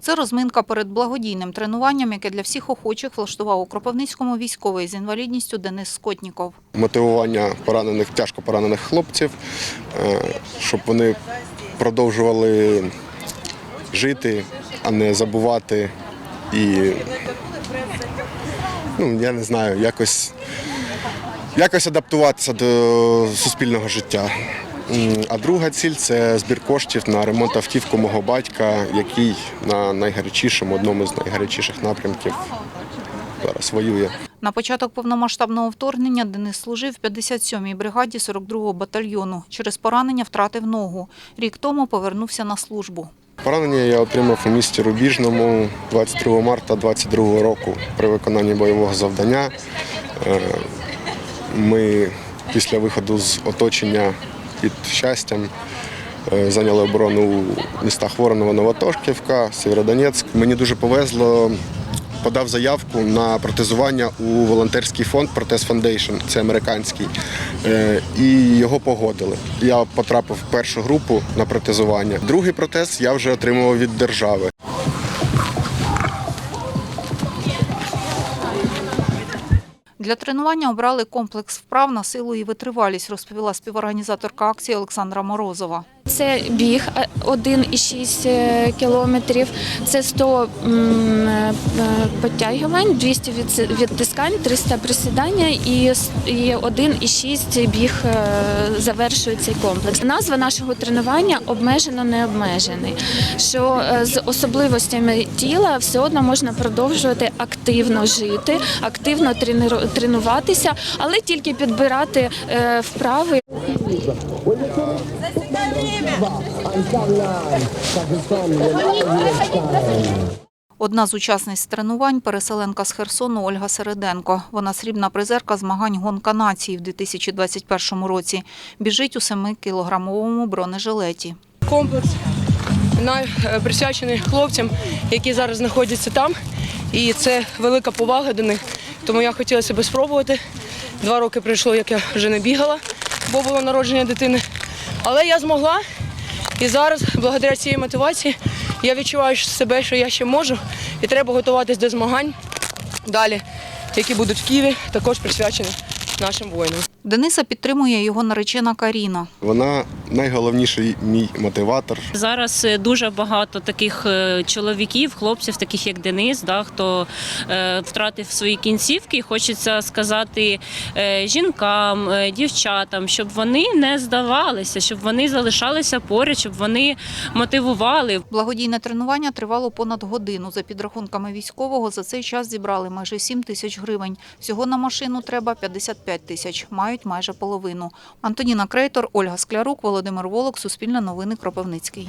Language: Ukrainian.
Це розминка перед благодійним тренуванням, яке для всіх охочих влаштував у Кропивницькому військовий з інвалідністю Денис Скотніков. мотивування поранених, тяжко поранених хлопців, е, щоб вони продовжували жити, а не забувати і ну, я не знаю, якось, якось адаптуватися до суспільного життя. А друга ціль це збір коштів на ремонт автівки мого батька, який на найгарячішому, одному з найгарячіших напрямків зараз воює. На початок повномасштабного вторгнення Денис служив в 57-й бригаді 42-го батальйону. Через поранення втратив ногу. Рік тому повернувся на службу. Поранення я отримав у місті Рубіжному 22 марта 22 року при виконанні бойового завдання. Ми після виходу з оточення під щастям е, зайняли оборону у містах Воронова, Новотошківка, Сєвєродонецьк. Мені дуже повезло. Подав заявку на протезування у волонтерський фонд Протез Foundation, це американський, е, і його погодили. Я потрапив в першу групу на протезування. Другий протез я вже отримував від держави. Для тренування обрали комплекс вправ на силу і витривалість, розповіла співорганізаторка акції Олександра Морозова. Це біг е, 1,6 е, кілометрів, це 100 м, е, підтягувань, 200 відтискань, 300 присідання і с- і 1,6 біг е, завершує цей комплекс. Назва нашого тренування обмежено не обмежений. Що е, з особливостями тіла все одно можна продовжувати активно жити, активно тренуватися, але тільки підбирати е, вправи. Одна з учасниць тренувань – переселенка з Херсону Ольга Середенко. Вона срібна призерка змагань «Гонка нації» в 2021 році. Біжить у 7-кілограмовому бронежилеті. комплекс е, присвячений хлопцям, які зараз знаходяться там. І це велика повага до них. Тому я хотіла себе спробувати. Два роки пройшло, як я вже не бігала, бо було народження дитини. Але я змогла. І зараз, благодаря цій мотивації, я відчуваю себе, що я ще можу, і треба готуватись до змагань далі, які будуть в Києві, також присвячені нашим воїнам. Дениса підтримує його наречена Каріна. Вона найголовніший мій мотиватор. Зараз е, дуже багато таких е, чоловіків, хлопців, таких як Денис, да, хто е, втратив свої кінцівки. І Хочеться сказати е, жінкам, е, дівчатам, щоб вони не здавалися, щоб вони залишалися поряд, щоб вони мотивували. Благодійне тренування тривало понад годину. За підрахунками військового, за цей час зібрали майже 7 тисяч гривень. Всього на машину треба 55 тисяч. Мають майже половину. Антоніна Крейтор, Ольга Склярук, Володимир Волок, Суспільне новини, Кропивницький.